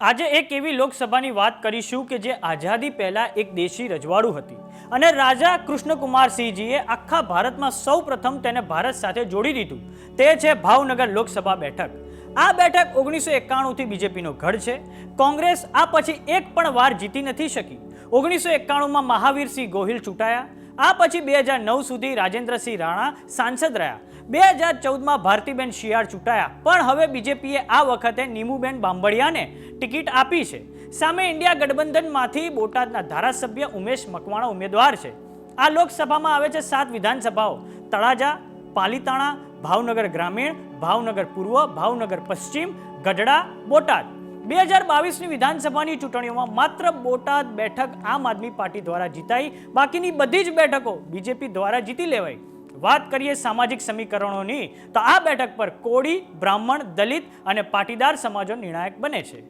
આજે એક એવી લોકસભાની વાત કરીશું કે જે આઝાદી પહેલાં એક દેશી રજવાડું હતી. અને રાજા કૃષ્ણકુમારસિંહજીએ આખા ભારતમાં સૌ પ્રથમ તેને ભારત સાથે જોડી દીધું. તે છે ભાવનગર લોકસભા બેઠક. આ બેઠક ઓગણીસો એકાણુંથી બીજેપીનો ગઢ છે. કોંગ્રેસ આ પછી એક પણ વાર જીતી નથી શકી. ઓગણીસો એકાણુંમાં મહાવીરસિંહ ગોહિલ ચૂંટાયા. આ પછી બે હજાર નવ સુધી રાજેન્દ્રસિંહ રાણા સાંસદ રહ્યા. બે હજાર ચૌદમાં ભારતીબેન શિયાળ ચૂંટાયા. પણ હવે બીજેપીએ આ વખતે નીમુબેન બાંભડિયાને ટિકિટ આપી છે. સામે ઇન્ડિયા ગઠબંધનમાંથી બોટાદના ધારાસભ્ય ઉમેશ મકવાણા ઉમેદવાર છે. આ લોકસભામાં આવે છે સાત વિધાનસભાઓ. તળાજા, પાલીતાણા, ભાવનગર ગ્રામીણ, ભાવનગર પૂર્વ, ભાવનગર પશ્ચિમ, ગઢડા, બોટાદ. બે હજાર બાવીસની વિધાનસભાની ચૂંટણીઓમાં માત્ર બોટાદ બેઠક આમ આદમી પાર્ટી દ્વારા જીતાઈ. બાકીની બધી જ બેઠકો બીજેપી દ્વારા જીતી લેવાઈ. વાત કરીએ સામાજિક સમીકરણોની, તો આ બેઠક પર કોળી, બ્રાહ્મણ, દલિત અને પાટીદાર સમાજો નિર્ણાયક બને છે.